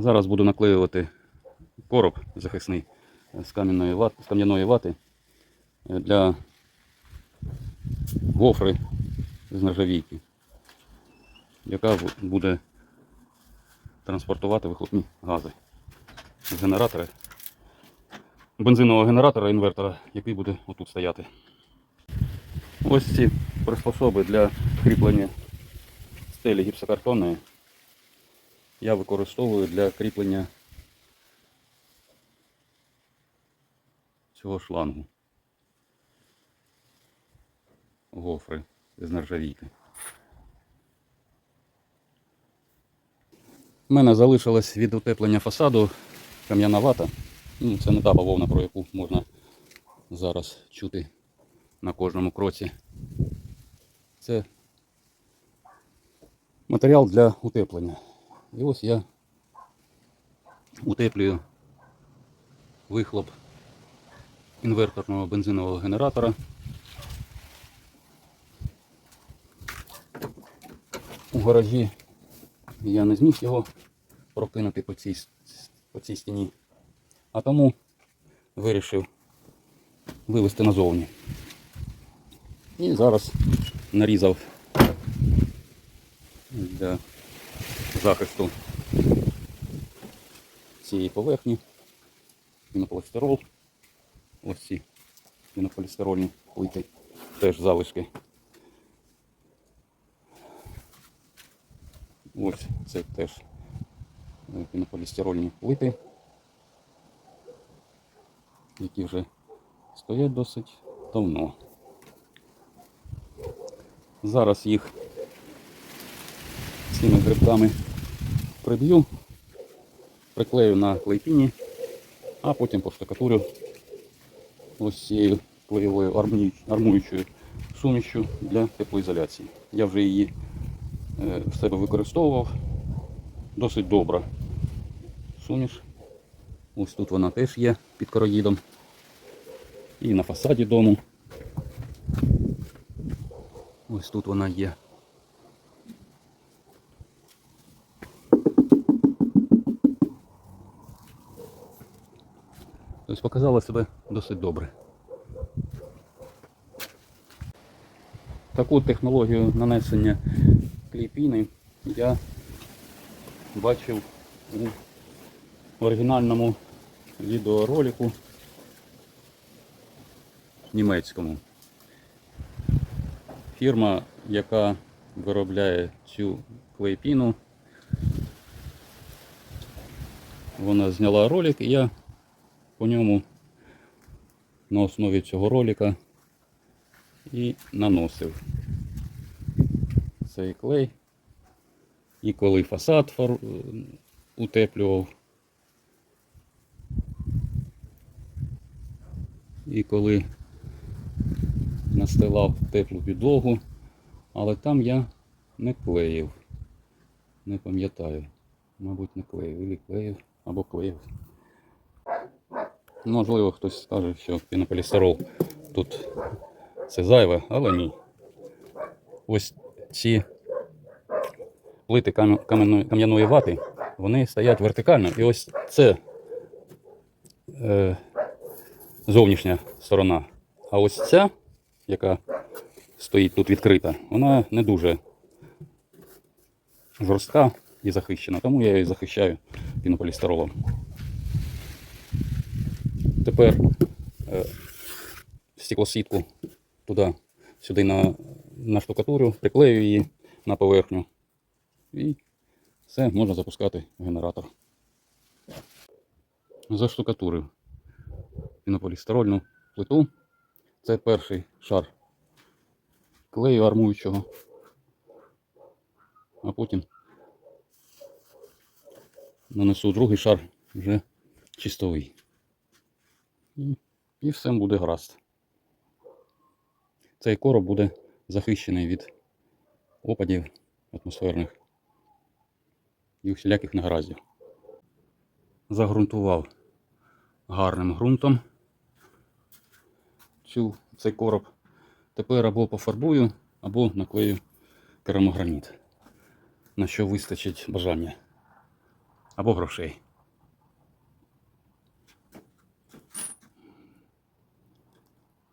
Зараз буду наклеювати короб захисний з кам'яної вати, з кам'яної вати е, для гофри з нержавійки, яка буде транспортувати вихлопні гази з генератора, бензинового генератора інвертора, який буде отут стояти. Ось ці приспособи для кріплення стелі гіпсокартонної я використовую для кріплення цього шлангу. Гофри з нержавійки. У мене залишилось від утеплення фасаду кам'яна вата. Ну, це не та бавовна, про яку можна зараз чути на кожному кроці. Це матеріал для утеплення. І ось я утеплюю вихлоп інверторного бензинового генератора. У гаражі я не зміг його прокинути по цій, по цій стіні, а тому вирішив вивести назовні. І зараз нарізав для захисту цієї поверхні пінополістирол. Ось ці пінополістирольні плити, теж залишки. Ось це теж е, пінополістирольні плити, які вже стоять досить давно. Зараз їх цими грибками приб'ю, приклею на клейпіні, а потім поштукатурю ось цією клеєвою армуючою- сумішю для теплоізоляції. Я вже її е, в себе використовував. Досить добра суміш. Ось тут вона теж є під короїдом. І на фасаді дому. Ось тут вона є. Тобто показала себе досить добре. Таку технологію нанесення клейпіни я бачив у оригінальному відеоролику німецькому. Фірма, яка виробляє цю клейпіну, вона зняла ролик і я по ньому на основі цього ролика і наносив цей клей. І коли фасад утеплював, і коли настилав теплу підлогу, але там я не клеїв. Не пам'ятаю. Мабуть, не клеїв, клеїв або клеїв. Можливо, хтось скаже, що пінополістирол тут це зайве, але ні. Ось ці плити кам'яної кам'яної вати, вони стоять вертикально. І ось це е, зовнішня сторона. А ось ця, яка стоїть тут відкрита, вона не дуже жорстка і захищена, тому я її захищаю пінополістиролом. Тепер е, стеклосітку туди, сюди на, на штукатурю, приклею її на поверхню. І все, можна запускати генератор. Заштукатурив пінополістирольну плиту. Це перший шар клею армуючого. А потім нанесу другий шар вже чистовий. І, і все буде гаразд. Цей короб буде захищений від опадів атмосферних і усіляких негараздів. Загрунтував гарним ґрунтом цю, цей короб. Тепер або пофарбую, або наклею керамограніт, на що вистачить бажання. або грошей.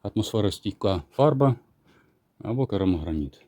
Атмосферостійка фарба або керамограніт.